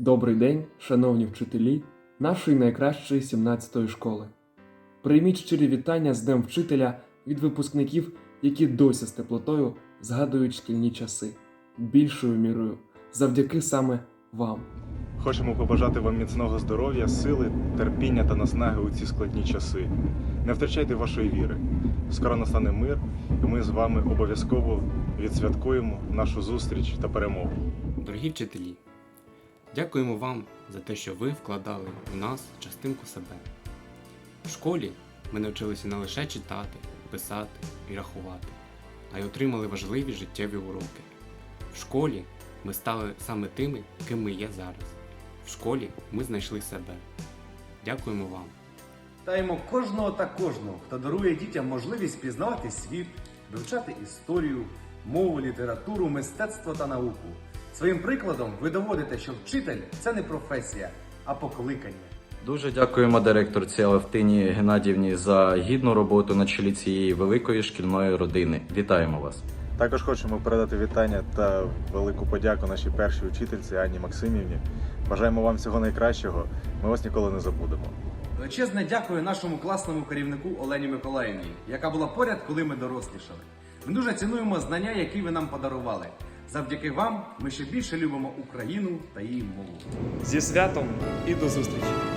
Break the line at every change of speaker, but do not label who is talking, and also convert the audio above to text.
Добрий день, шановні вчителі нашої найкращої 17-ї школи. Прийміть щирі вітання з Днем вчителя від випускників, які досі з теплотою згадують шкільні часи, більшою мірою завдяки саме вам.
Хочемо побажати вам міцного здоров'я, сили, терпіння та наснаги у ці складні часи. Не втрачайте вашої віри. Скоро настане мир, і ми з вами обов'язково відсвяткуємо нашу зустріч та перемогу.
Дорогі вчителі, дякуємо вам за те, що ви вкладали у нас частинку себе. В школі ми навчилися не лише читати, писати і рахувати, а й отримали важливі життєві уроки. В школі ми стали саме тими, ким ми є зараз. В школі ми знайшли себе. Дякуємо вам.
Вітаємо кожного та кожного, хто дарує дітям можливість пізнавати світ, вивчати історію, мову, літературу, мистецтво та науку. Своїм прикладом ви доводите, що вчитель це не професія, а покликання.
Дуже дякуємо директорці Алевтині Геннадівні за гідну роботу на чолі цієї великої шкільної родини. Вітаємо вас!
Також хочемо передати вітання та велику подяку нашій першій учительці Анні Максимівні. Бажаємо вам всього найкращого. Ми вас ніколи не забудемо.
Величезне дякую нашому класному керівнику Олені Миколаївні, яка була поряд, коли ми дорослішали. Ми дуже цінуємо знання, які ви нам подарували. Завдяки вам ми ще більше любимо Україну та її мову.
Зі святом і до зустрічі!